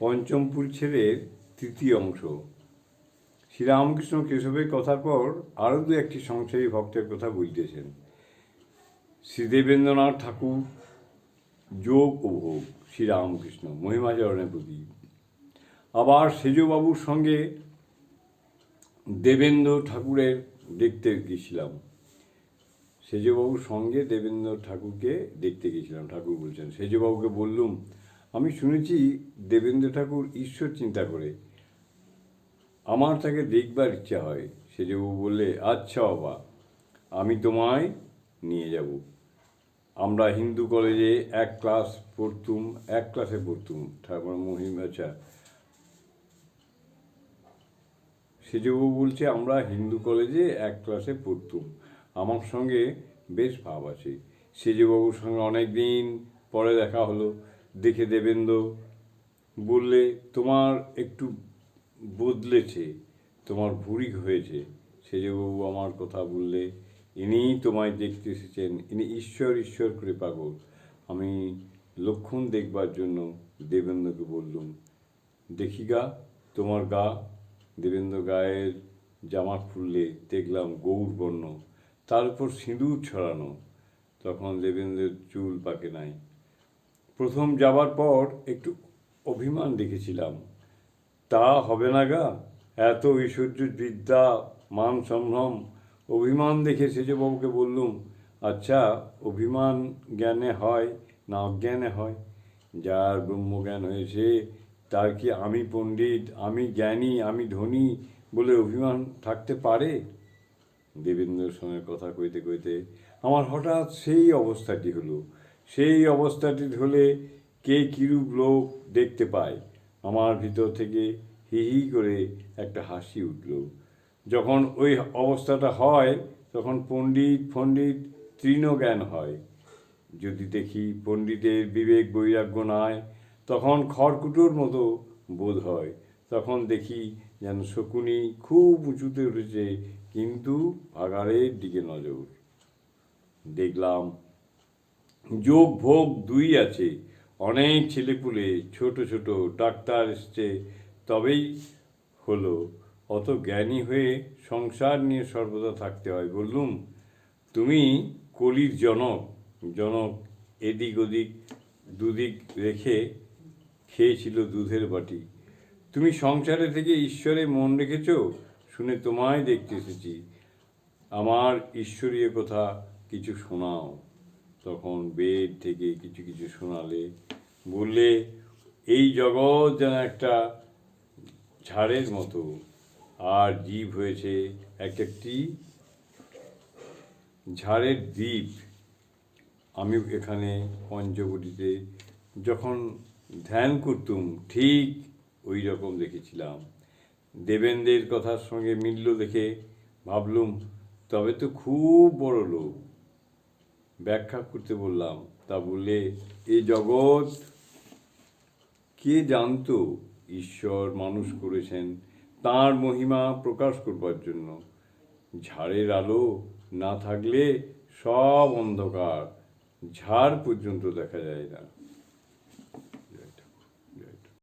পঞ্চম পরিচ্ছেদের তৃতীয় অংশ। শ্রীরামকৃষ্ণ কেশবের কথার পর আরও দু একটি সংসারী ভক্তের কথা বলতেছেন। শ্রীদেবেন্দ্রনাথ ঠাকুর, যোগ ও ভোগ, শ্রীরামকৃষ্ণ, মহিমাচরণের প্রতি আবার সেজবাবুর সঙ্গে দেবেন্দ্র ঠাকুরের দেখতে গেছিলাম সেজবাবুর সঙ্গে দেবেন্দ্র ঠাকুরকে দেখতে গেছিলাম ঠাকুর বলছেন, সেজবাবুকে বললুম আমি শুনেছি দেবেন্দ্র ঠাকুর ঈশ্বর চিন্তা করে। আমার তাকে দেখবার ইচ্ছা হয়। সে সেজবাবু বললে আচ্ছা বাবা, আমি তোমায় নিয়ে যাব। আমরা হিন্দু কলেজে এক ক্লাস পড়তুম, এক ক্লাসে পড়তুম, ঠাকুর মহিম আচ্ছা। সেজবাবু বলছে, আমরা হিন্দু কলেজে এক ক্লাসে পড়তুম। আমার সঙ্গে বেশ ভাব আছে। সেজবাবুর সঙ্গে অনেক দিন পরে দেখা হলো। দেখে দেবেন্দ্র বললে, তোমার একটু বদলেছে, তোমার ভুরি হয়েছে। সেজবাবু আমার কথা বললে, ইনিই তোমায় দেখতে এসেছেন, ইনি ঈশ্বর ঈশ্বর করে পাগল। আমি লক্ষণ দেখবার জন্য দেবেন্দ্রকে বললুম, দেখি গা, তোমার গা। দেবেন্দ্র গায়ের জামা খুললে দেখলাম গৌর বর্ণ, তার উপর সিঁদুর ছড়ানো। তখন দেবেন্দ্রের চুল পাকে নাই। প্রথম যাবার পর একটু অভিমান দেখেছিলাম। তা হবে না গা? এত ঐশ্বর্য, বিদ্যা, মান সম্ভ্রম, অভিমান দেখে সেজবাবুকে বললুম আচ্ছা অভিমান জ্ঞানে হয় না অজ্ঞানে হয়? যার ব্রহ্মজ্ঞান হয়েছে, তার কি আমি পণ্ডিত, আমি জ্ঞানী, আমি ধনী বলে অভিমান থাকতে পারে? দেবেন্দ্রের সঙ্গে কথা কইতে কইতে আমার হঠাৎ সেই অবস্থাটি হলো। সেই অবস্থাটি হলে কে কিরূপ লোক দেখতে পায়? আমার ভিতর থেকে হি হি করে একটা হাসি উঠল। যখন ওই অবস্থাটা হয়, তখন পণ্ডিত ফণ্ডিত তৃণজ্ঞান হয়। যদি দেখি পণ্ডিতের বিবেক বৈরাগ্য নাই, তখন খড়কুটোর মতো বোধ হয়। তখন দেখি যেন শকুনি খুব উঁচুতে উঠেছে, কিন্তু ভাগাড়ের দিকে নজর। দেখলাম যোগ ভোগ দুই আছে। অনেক ছেলেপুলে ছোট ছোট ডাক্তার এসছে, তবেই হলো। অত জ্ঞানী হয়ে সংসার নিয়ে সর্বদা থাকতে হয়। বললুম, তুমি কলির জনক জনক এদিক ওদিক, দুদিক রেখে খেয়েছিল দুধের বাটি। তুমি সংসারে থেকে ঈশ্বরে মন রেখেছ? শুনে তোমায় দেখতে এসেছি। আমার ঈশ্বরীয় কথা কিছু শোনাও। তখন বেদ থেকে কিছু কিছু শোনালে বললে, এই জগৎ যেন একটা ঝাড়ের মতো। আর জীব হয়েছে এক একটি ঝাড়ের দ্বীপ। আমি এখানে পঞ্চবটিতে যখন ধ্যান করতুম, ঠিক ওই রকম দেখেছিলাম। দেবেন্দ্রের কথার সঙ্গে মিলল দেখে ভাবলুম, তবে তো খুব বড় লোক। ব্যাখ্যা করতে বললাম। তা বলে এ জগৎ কে জানত ঈশ্বর মানুষ করেছেন? তার মহিমা প্রকাশ করবার জন্য। ঝাড়ের আলো না থাকলে সব অন্ধকার। ঝাড় পর্যন্ত দেখা যায় না।